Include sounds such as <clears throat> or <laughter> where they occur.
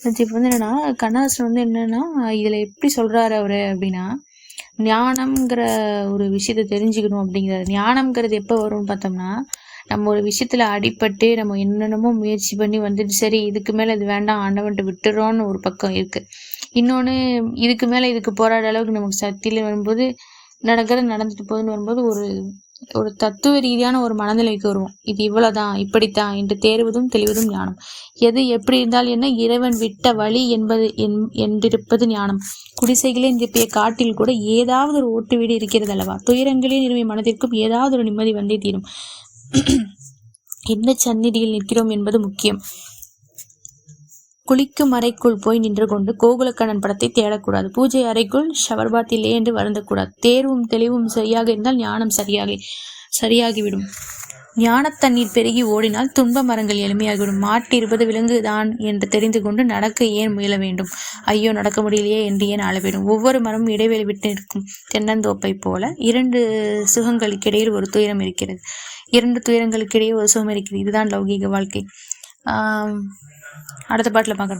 இப்போ வந்து என்னன்னா கண்ணாசன் வந்து என்னன்னா இதுல எப்படி சொல்றாரு அவரு அப்படின்னா ஞானம்ங்கிற ஒரு விஷயத்த தெரிஞ்சுக்கணும் அப்படிங்கிறது ஞானம்ங்கிறது எப்போ வரும்னு பார்த்தோம்னா நம்ம ஒரு விஷயத்துல அடிபட்டு நம்ம என்னென்னமோ முயற்சி பண்ணி வந்துட்டு சரி இதுக்கு மேல இது வேண்டாம் ஆண்டவன்ட்டு விட்டுறோம்னு ஒரு பக்கம் இருக்கு. இன்னொன்னு இதுக்கு மேல இதுக்கு போராட அளவுக்கு நமக்கு சக்தியில வரும்போது நடக்கிறது நடந்துட்டு போகுதுன்னு வரும்போது ஒரு ஒரு தத்துவ ரீதியான ஒரு மனநிலைக்கு வருவோம். இது இவ்வளவுதான் இப்படித்தான் என்று தேர்வதும் தெளிவதும் ஞானம். எது எப்படி இருந்தால் என்ன? இறைவன் விட்ட வழி என்பது என்றிருப்பது ஞானம். குடிசைகளே நிரப்பிய காட்டில் கூட ஏதாவது ஒரு ஓட்டு வீடு இருக்கிறது அல்லவா? துயரங்களே நிறுவிய மனதிற்கும் ஏதாவது ஒரு நிம்மதி வந்தே தீரும். <clears throat> எந்த சந்நிதியில் நிற்கிறோம் என்பது முக்கியம். குளிக்கும் அறைக்குள் போய் நின்று கொண்டு கோகுலக்கண்ணன் படத்தை தேடக்கூடாது. பூஜை அறைக்குள் ஷவர் இல்லையே என்று வருந்தக்கூடாது. தேர்வும் தெளிவும் சரியாக இருந்தால் ஞானம் சரியாக சரியாகிவிடும். ஞானத்தண்ணீர் பெருகி ஓடினால் துன்ப மரங்கள் எளிமையாகிவிடும். மாட்டு இருப்பது விலங்குதான் என்று தெரிந்து கொண்டு நடக்க ஏன் முயல வேண்டும்? ஐயோ நடக்க முடியலையே என்று ஏன் அளவிடும் ஒவ்வொரு மரமும் இடைவெளி விட்டு இருக்கும் தென்னந்தோப்பை போல இரண்டு சுகங்களுக்கு இடையில் ஒரு துயரம் இருக்கிறது. இரண்டு துயரங்களுக்கு இடையே ஒரு சுகம் இருக்கிறது. இதுதான் லௌகீக வாழ்க்கை. அடுத்த பாட்டில் பார்க்குறோம்